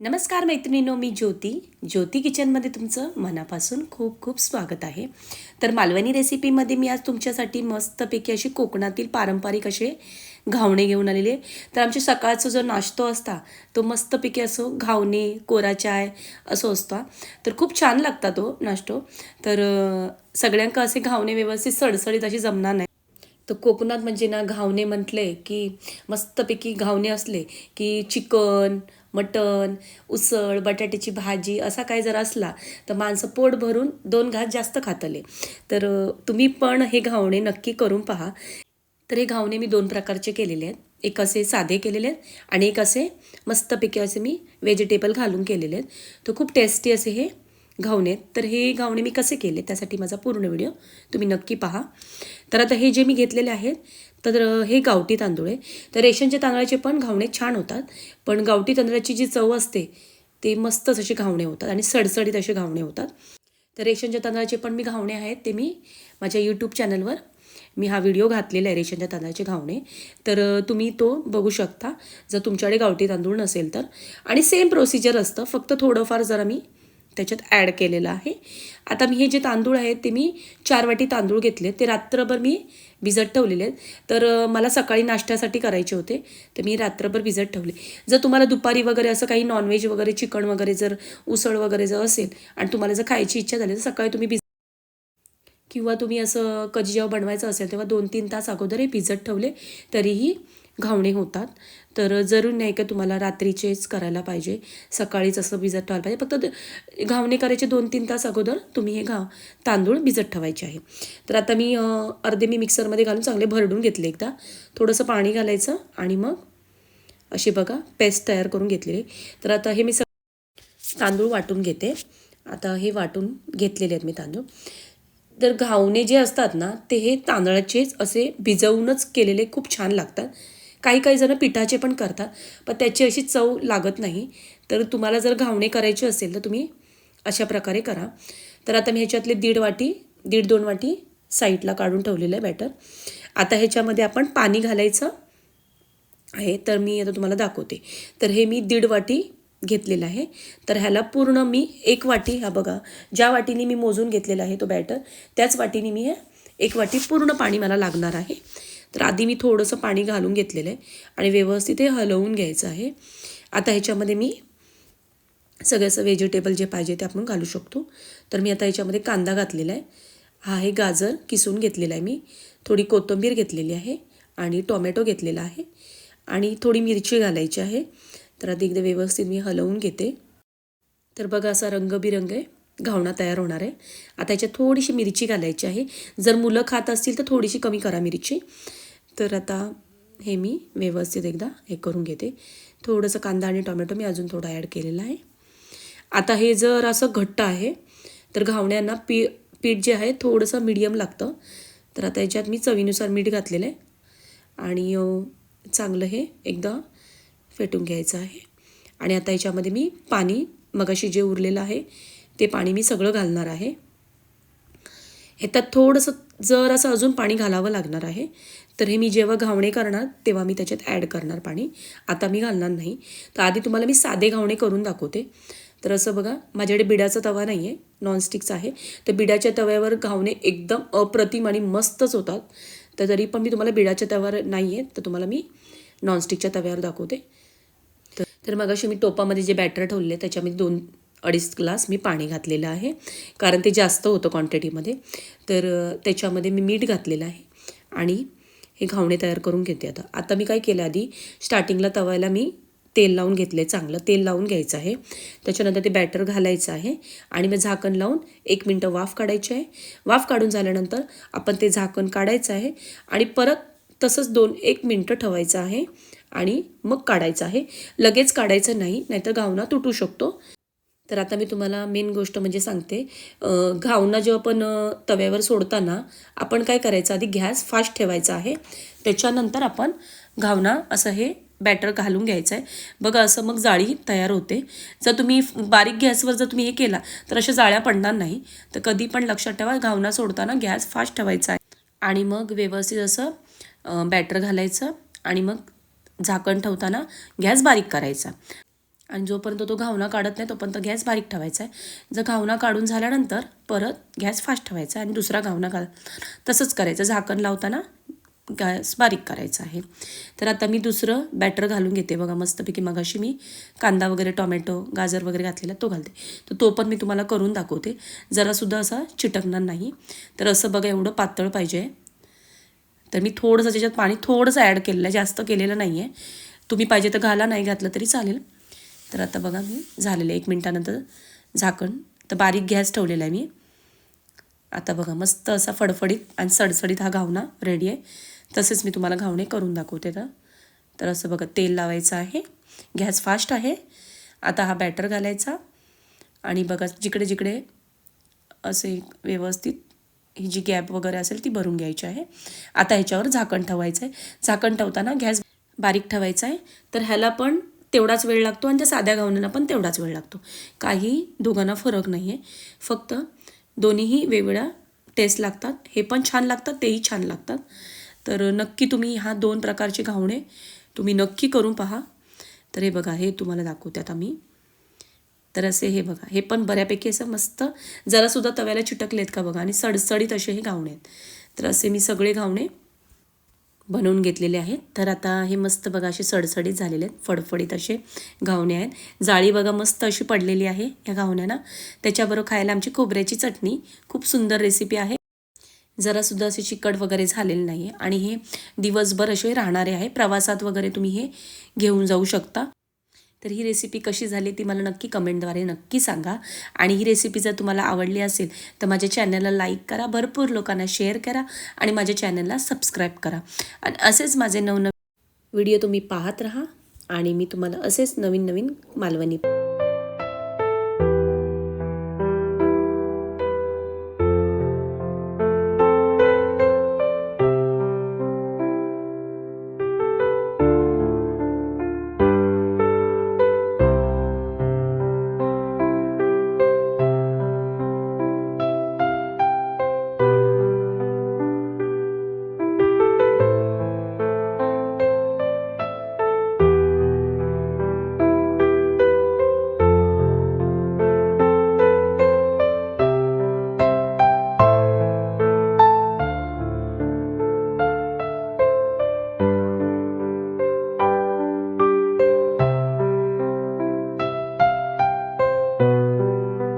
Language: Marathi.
नमस्कार मैत्रिणीनो मी ज्योती. ज्योती किचनमध्ये तुमचं मनापासून खूप खूप स्वागत आहे. तर मालवणी रेसिपीमध्ये मी आज तुमच्यासाठी मस्तपैकी अशी कोकणातील पारंपरिक असे घावणे घेऊन आलेले तर आमच्या सकाळचा जो नाश्तो असता तो मस्तपैकी असो घावणे कोरा चाय असो असतो. तर खूप छान लागता तो हो नाश्तो. तर सगळ्यांका असे घावणे व्यवस्थित सडसडीत अशी जमणार नाही. तर कोकणात म्हणजे ना घावणे म्हटले की मस्तपैकी घावणे असले की चिकन मटन उसळ बटाट्याची भाजी असा काय जर असला तर माणसं पोट भरून दोन घास जास्त खातले. तर तुम्ही पण हे घावणे नक्की करून पहा. तर हे घावणे मी दोन प्रकारचे केलेले आहेत. एक असे साधे केलेले आहेत आणि एक असे मस्तपैकी असे मी व्हेजिटेबल घालून केलेले आहेत. तर खूप टेस्टी असे हे घावणे आहेत तर हे घावणे मी कसे केले त्यासाठी माझा पूर्ण व्हिडिओ तुम्ही नक्की पहा. तर आता हे जे मी घेतलेले आहेत तर हे गावठी तांदूळ आहे. तर रेशनच्या तांदळाचे पण घावणे छान होतात. पण गावठी तांदळाची जी चव असते ते मस्तच असे घावणे होतात आणि सडसडीत असे घावणे होतात. तर रेशनच्या तांदळाचे पण मी घावणे आहेत ते मी माझ्या यूट्यूब चॅनलवर. मी हा व्हिडिओ घातलेला आहे रेशनच्या तांदळाचे घावणे. तर तुम्ही तो बघू शकता. जर तुमच्याकडे गावठी तांदूळ नसेल तर. आणि सेम प्रोसिजर असतं. फक्त थोडंफार जरा मी त्याच्यात ॲड केलेलं आहे. आता मी हे जे तांदूळ आहेत ते मी चार वाटी तांदूळ घेतले ते रात्रभर मी भिजत ठेवलेले आहेत. तर मला सकाळी नाश्त्यासाठी करायचे होते. तर मी रात्रभर भिजत ठेवले. जर तुम्हाला दुपारी वगैरे असं काही नॉनव्हेज वगैरे चिकन वगैरे जर उसळ वगैरे जर असेल आणि तुम्हाला जर खायची इच्छा झाली तर सकाळी तुम्ही भिज किंवा तुम्ही असं कधी जेव्हा बनवायचं असेल तेव्हा दोन तीन तास अगोदर हे भिजत ठेवले. तरीही घावणे होतात. तर जरूर नाही का तुम्हाला रात्रीचेच करायला पाहिजे. सकाळीच असं भिजत ठेवायला पाहिजे. फक्त घावणे करायचे दोन तीन तास अगोदर तुम्ही हे घाव तांदूळ भिजत ठेवायचे आहे. तर आता मी अर्धे मी मिक्सरमध्ये घालून चांगले भरडून घेतले एकदा. थोडंसं पाणी घालायचं आणि मग अशी बघा पेस्ट तयार करून घेतलेली. तर आता हे मी स तांदूळ वाटून घेते. आता हे वाटून घेतलेले आहेत मी तांदूळ. तर घावणे जे असतात ना ते हे तांदळाचेच असे भिजवूनच केलेले खूप छान लागतात. काही काही जण पिठाचे पण करतात पण त्याची अशी चव लागत नाही. तर तुम्हाला जर घावणे करायचे असेल तर तुम्ही अशा प्रकारे करा. तर आता मी ह्याच्यातले दीड वाटी दीड दोन वाटी साईडला काढून ठेवलेलं आहे बॅटर. आता ह्याच्यामध्ये आपण पाणी घालायचं आहे तर मी आता तुम्हाला दाखवते. तर हे मी दीड वाटी घेतलेलं आहे. तर ह्याला पूर्ण मी एक वाटी हा बघा ज्या वाटीने मी मोजून घेतलेला आहे तो बॅटर त्याच वाटीने मी हे एक वाटी पूर्ण पाणी मला लागणार आहे. तर आधी मी थोडंसं पाणी घालून घेतलेलं आहे आणि व्यवस्थित हे हलवून घ्यायचं आहे. आता ह्याच्यामध्ये मी सगळ्याचं असं व्हेजिटेबल जे पाहिजे ते आपण घालू शकतो. तर मी आता ह्याच्यामध्ये कांदा घातलेला आहे. हा आहे गाजर किसून घेतलेला आहे मी. थोडी कोथिंबीर घेतलेली आहे आणि टोमॅटो घेतलेला आहे. आणि थोडी मिरची घालायची आहे. तर आधी एकदा व्यवस्थित मी हलवून घेते. तर बघा असा रंगबिरंग आहे. घावणा तयार होणार आहे. आता याच्यात थोडीशी मिरची घालायची आहे. जर मुलं खात असतील तर थोडीशी कमी करा मिरची. तर आता हे मी व्यवस्थित एकदा हे करून घेते. थोडंसं कांदा आणि टोमॅटो मी अजून थोडा ॲड केलेला आहे. आता हे जर असं घट्ट आहे तर घावण्यांना पी पीठ जे आहे थोडंसं मीडियम लागतं. तर आता याच्यात मी चवीनुसार मीठ घातलेलं आहे. आणि चांगलं हे एकदा फेटून घ्यायचं आहे. आणि आता याच्यामध्ये मी पाणी मगाशी जे उरलेलं आहे ते पाणी मी सगळं घालणार आहे. ह्याच्यात थोडंसं जर असं अजून पाणी घालावं लागणार आहे. तर हे मी जेव्हा घावणे करणार तेव्हा मी त्याच्यात ॲड करणार पाणी. आता मी घालणार नाही. तर आधी तुम्हाला मी साधे घावणे करून दाखवते. तर असं बघा माझ्याकडे बिडाचा तवा नाही आहे नॉनस्टिकचा आहे. तर बिडाच्या तव्यावर घावणे एकदम अप्रतिम आणि मस्तच होतात. तर तरी पण मी तुम्हाला बिडाच्या तव्यावर नाही आहे तर तुम्हाला मी नॉनस्टिकच्या तव्यावर दाखवते. तर मग अशी मी टोपामध्ये जे बॅटर ठेवले त्याच्यामध्ये दोन अडीच ग्लास मी पाणी घातलेलं आहे कारण ते जास्त होतं क्वांटिटीमध्ये तर त्याच्यामध्ये मी मीठ घातलेलं आहे आणि हे घावणे तयार करून घेते आता. आता मी काय केलं आधी स्टार्टिंगला तवायला मी तेल लावून घेतले चांगलं. तेल लावून घ्यायचं आहे. त्याच्यानंतर ते बॅटर घालायचं आहे आणि मग झाकण लावून एक मिनटं वाफ काढायची आहे. वाफ काढून झाल्यानंतर आपण ते झाकण काढायचं आहे आणि परत तसंच दोन एक मिनटं ठेवायचं आहे आणि मग काढायचं आहे. लगेच काढायचं नाही नाहीतर घावना तुटू शकतो. तर आता मी तुम्हाला मेन गोष्ट म्हणजे सांगते. घावना जेव्हा आपण तव्यावर सोडताना आपण काय करायचं? आधी गॅस फास्ट ठेवायचा आहे. त्याच्यानंतर आपण घावना असं हे बॅटर घालून घ्यायचं आहे बघा असं मग जाळी तयार होते. जर तुम्ही बारीक गॅसवर जर तुम्ही हे केला तर अशा जाळ्या पडणार नाही. तर कधी पण लक्षात ठेवा घावना सोडताना गॅस फास्ट ठेवायचा आहे. आणि मग व्यवस्थित असं बॅटर घालायचं आणि मग झाकण ठेवताना गॅस बारीक करायचा. आणि जोपर्यंत तो घावना काढत नाही तोपर्यंत गॅस बारीक ठेवायचा आहे. जर घावना काढून झाल्यानंतर परत गॅस फास्ट ठेवायचा आणि दुसरा घावना काढ तसंच करायचं. झाकण लावताना गॅस बारीक करायचा आहे. तर आता मी दुसरं बॅटर घालून घेते. बघा मस्तपैकी मगाशी मी कांदा वगैरे टोमॅटो गाजर वगैरे घातलेला तो घालते. तर तो पण मी तुम्हाला करून दाखवते. जरासुद्धा असा चिटकणार नाही. तर असं बघा एवढं पातळ पाहिजे. तर मी थोडंसं त्याच्यात पाणी थोडंसं ॲड केलेलं आहे जास्त केलेलं नाही आहे तुम्ही पाहिजे तर घाला नाही घातलं तरी चालेल. तर आता बघा मी झालेलं आहे. एक मिनटानंतर झाकण. तर बारीक गॅस ठेवलेला आहे मी. आता बघा मस्त असा फडफडीत आणि सडसडीत हा घावना रेडी आहे. तसेच मी तुम्हाला घावणे करून दाखवते तर तर असं बघा तेल लावायचं आहे. गॅस फास्ट आहे. आता हा बॅटर घालायचा. आणि बघा जिकडे जिकडे असे व्यवस्थित ही जी गॅप वगैरे असेल ती भरून घ्यायची आहे. आता ह्याच्यावर झाकण ठेवायचं आहे. झाकण ठेवताना गॅस बारीक ठेवायचा आहे. तर ह्याला पण तेवढाच वेळ लागतो आणि त्या साध्या गावण्याला पण तेवढाच वेळ लागतो. काही दोघांना फरक नाही आहे फक्त दोन्हीही वेगवेगळ्या टेस्ट लागतात. हे पण छान लागतात तेही छान लागतात. तर नक्की तुम्ही ह्या दोन प्रकारचे घावणे तुम्ही नक्की करून पहा. तर हे बघा हे तुम्हाला दाखवते आता मी तर असे हे बघा हे पण बऱ्यापैकी असं मस्त जरासुद्धा तव्याला चिटकलेत का बघा आणि सडसडीत असे हे घावणे आहेत. तर असे मी सगळे घावणे बनवून घेतलेले आहेत. तर आता हे मस्त बघा असे सडसडीत झालेले आहेत. फडफडीत असे घावणे आहेत. जाळी बघा मस्त अशी पडलेली आहे या घावण्यांना त्याच्याबरोबर खायला आमची खोबऱ्याची चटणी. खूप सुंदर रेसिपी आहे. जरासुद्धा असे चिकट वगैरे झालेले नाही आहे आणि हे दिवसभर असे राहणारे आहे. प्रवासात वगैरे तुम्ही हे घेऊन जाऊ शकता. तर ही रेसिपी कशी झाली ती मला नक्की कमेंटद्वारे नक्की सांगा. आणि ही रेसिपी जर तुम्हाला आवडली असेल तर माझ्या चॅनलला लाईक करा भरपूर लोकांना शेअर करा आणि माझ्या चॅनलला सबस्क्राईब करा. आणि असेच माझे नवनवीन व्हिडिओ तुम्ही पाहत राहा आणि मी तुम्हाला असेच नवीन नवीन मालवणी